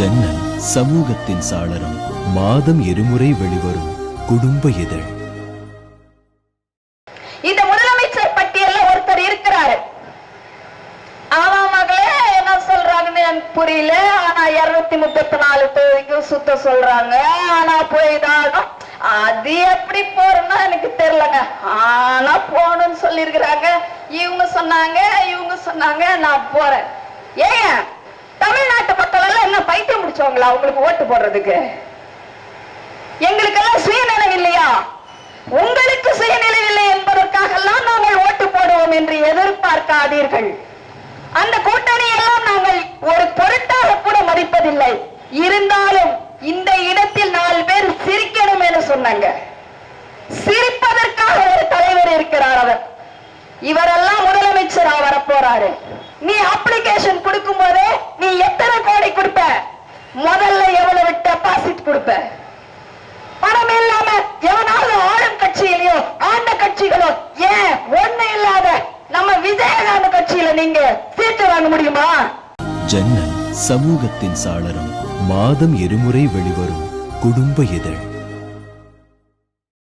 ஜன்னல் சமூகத்தின் சாளரம் மாதம் இருமுறை வெளிவரும் குடும்ப இதழ். இந்த முதலமைச்சர் பட்டியல்ல ஒருத்தர் இருக்கிறாரு. ஆமா மகளே என்ன சொல்றாங்கன்னு எனக்கு புரியல. ஆனா இருநூத்தி முப்பத்தி நாலு தொகுதிக்கும் சுத்த சொல்றாங்க. ஆனா போய்தான் அது எப்படி போறோம்னா எனக்கு தெரியலங்க. ஆனா போகணும்னு சொல்லியிருக்கிறாங்க. இவங்க சொன்னாங்க இவங்க சொன்னாங்க நான் போறேன். ஏன் தமிழ்நாட்டு மக்கள் எல்லாம் என்ன பைத்தியம் முடிச்சவங்களா உங்களுக்கு ஓட்டு போடுறதுக்கு? எங்களுக்கெல்லாம் சுயநினைவு இல்லையா? உங்களுக்கு சுயநிலையில்லை என்பதற்காக எல்லாம் நாங்கள் ஓட்டு போடுவோம் என்று எதிர்பார்க்காதீர்கள். அந்த கூட்டணி எல்லாம் நாங்கள் ஒரு பொருட்டாக கூட மதிப்பதில்லை. இருந்தாலும் இந்த இடத்தில் நாலு பேர் சிரிக்கணும் என்று சொன்னாங்க. சிரிப்பதற்காக ஒரு தலைவர் இருக்கிறார் அவர். இவரெல்லாம் முதலமைச்சரா வரப்போறாரு. போறாரு நீ அப்ளிகேஷன் கொடுக்கும் போது நீங்க சீட்டு வாங்க முடியுமா? ஜன்னல் சமூகத்தின் சாளரம் மாதம் இருமுறை வெளிவரும் குடும்ப இதழ்.